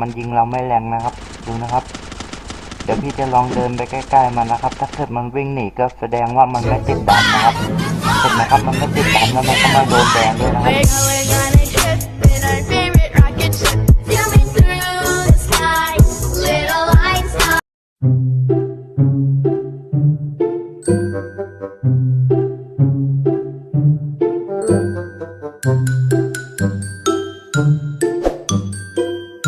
มันยิงเราไม่แรงนะครับ ดูนะครับ เดี๋ยวพี่จะลองเดินไปใกล้ๆมันนะครับ ถ้าเกิดมันวิ่งหนีก็แสดงว่ามันไม่ติดดันนะครับเห็นไหมครับมันไม่ติดดันแล้วมันก็มาโดนแดงด้วยนะครับ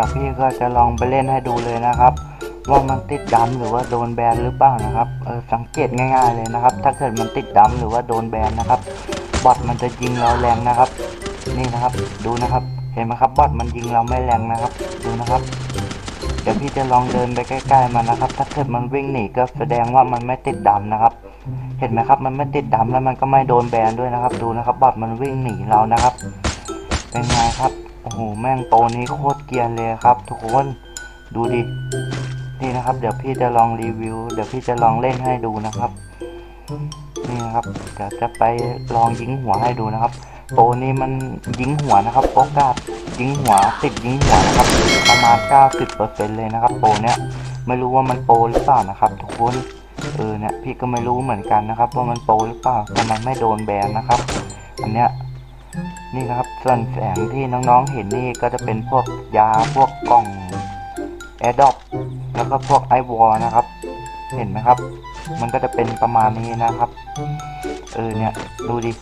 ดี๋ยวพี่ก็จะลองไปเล่นให้ดูเลยนะครับ ว่ามันติดดำหรือว่าโดนแบนหรือเปล่านะครับเออสังเกตง่าย ๆเลยนะครับ ถ้าเกิดมันติดดำหรือว่าโดนแบนนะครับบอทมันจะยิงเราแรงนะครับ นี่นะครับ ดูนะครับ เห็นไหมครับบอทมันยิงเราไม่แรงนะครับ ดูนะครับเดี๋ยวพี่จะลองเดินไปใกล้ๆมันนะครับ ถ้าเกิดมันวิ่งหนีก็แสดงว่ามันไม่ติดดำนะครับ เห็นไหมครับ มันไม่ติดดำแล้วมันก็ไม่โดนแบนด้วยนะครับ ดูนะครับบอทมันวิ่งหนีเรานะครับ เป็นไงครับ โอ้โหแม่งโตนี้โคตรเกียนเลยครับ ทุกคนดูดินี่นะครับ เดี๋ยวพี่จะลองรีวิว เดี๋ยวพี่จะลองเล่นให้ดูนะครับ นี่นะครับเดี๋ยวจะไปลองยิงหัวให้ดูนะครับโปรนี้มันยิงหัวนะครับโอกาสยิงหัวติดยิงหัวนะครับ ประมาณ 90%เลยนะครับ โปเนี้ยไม่รู้ว่ามันโปหรือเปล่านะครับ ทุกคนเออเนี่ยพี่ก็ไม่รู้เหมือนกันนะครับว่ามันโปหรือเปล่าแต่มันไม่โดนแบนนะครับ อันเนี้ย นี่นะครับส่วนแสงที่น้องๆเห็นนี่ก็จะเป็นพวกยาพวกกล่องแอร์ดอปแล้วก็พวกไอวอลนะครับ เห็นไหมครับ มันก็จะเป็นประมาณนี้นะครับเออเนี่ยดูดิ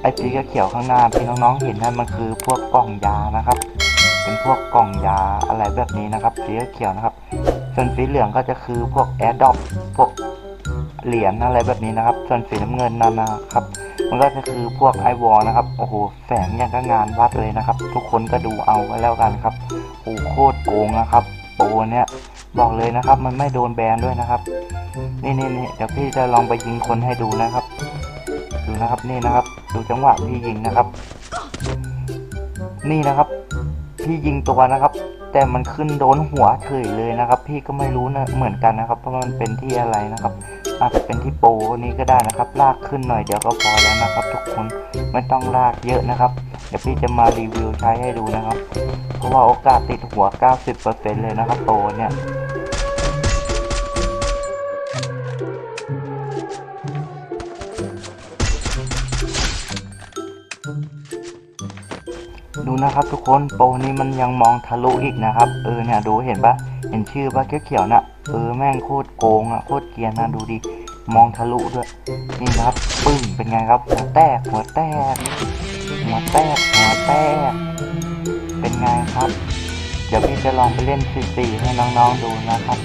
ไอสีเขียวข้างหน้าที่น้องๆเห็นนั่นมันคือพวกกล่องยานะครับ เป็นพวกกล่องยาอะไรแบบนี้นะครับสีเขียวนะครับ ส่วนสีเหลืองก็จะคือพวกแอร์ดอปพวกเหรียญอะไรแบบนี้นะครับ ส่วนสีน้ำเงินนั่นนะครับ มันก็จะคือพวกไอวอลนะครับโอ้โหแสงอย่างก็งานวัดเลยนะครับ ทุกคนก็ดูเอาไว้แล้วกันครับโอ้โหโคตรโกงนะครับโปรเนี่ยบอกเลยนะครับมันไม่โดนแบนด้วยนะครับ นี่นี่นี่เดี๋ยวพี่จะลองไปยิงคนให้ดูนะครับ ดูนะครับนี่นะครับ ดูจังหวะพี่ยิงนะครับ นี่นะครับ พี่ยิงตัวนะครับ แต่มันขึ้นโดนหัวเฉยเลยนะครับ พี่ก็ไม่รู้นะเหมือนกันนะครับ เพราะมันเป็นที่อะไรนะครับ อาจจะเป็นที่โปนี้ก็ได้นะครับ ลากขึ้นหน่อยเดี๋ยวก็พอแล้วนะครับ ทุกคนไม่ต้องลากเยอะนะครับ เดี๋ยวพี่จะมารีวิวใช้ให้ดูนะครับ เพราะว่าโอกาสติดหัว 90%เลยนะครับโปเนี่ย ดูนะครับทุกคนโปรนี้มันยังมองทะลุอีกนะครับ เออเนี่ยดูเห็นปะเห็นชื่อปะเขียวๆน่ะเออแม่งโคตรโกงอะโคตรเกียนนะดูดิมองทะลุด้วยนี่นะครับปึ้งเป็นไงครับหัวแตกหัวแตกหัวแตกหัวแตกเป็นไงครับ เดี๋ยวพี่จะลองไปเล่นซีซีให้น้องๆดูนะครับ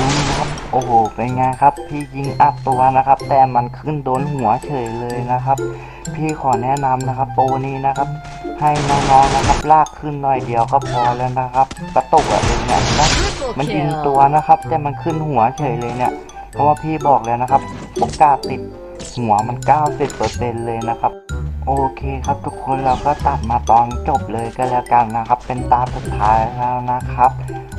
ดูนะครับ โอ้โห เป็นไงครับ พี่ยิงอัพตัวนะครับ แต่มันขึ้นโดนหัวเฉยเลยนะครับ พี่ขอแนะนำนะครับโปรนี้นะครับ ให้น้องๆนะครับ ลากขึ้นหน่อยเดียวก็พอแล้วนะครับ กระตุกอะเป็นไงนะมันยิงตัวนะครับ แต่มันขึ้นหัวเฉยเลยเนี่ย เพราะว่าพี่บอกแล้วนะครับ โอกาสติดหัวมัน 90%เลยนะครับ โอเคครับทุกคนเราก็ตัดมาตอนจบเลยก็แล้วกันนะครับ เป็นตาสุดท้ายแล้วนะครับ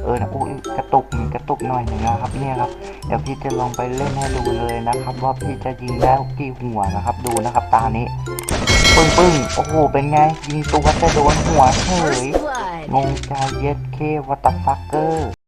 เออนะอุ้ยกระตุกมีกระตุกหน่อยหนึ่งนะครับเนี่ยครับเดี๋ยวพี่จะลองไปเล่นให้ดูเลยนะครับ ว่าพี่จะยิงได้กี่หัวนะครับ ดูนะครับตานี้ปึ้งปึ้งโอ้โหเป็นไงยิงตัวจะโดนหัวเฉย First blood. head. งงใจเย็ดเควัตฟักเกอร์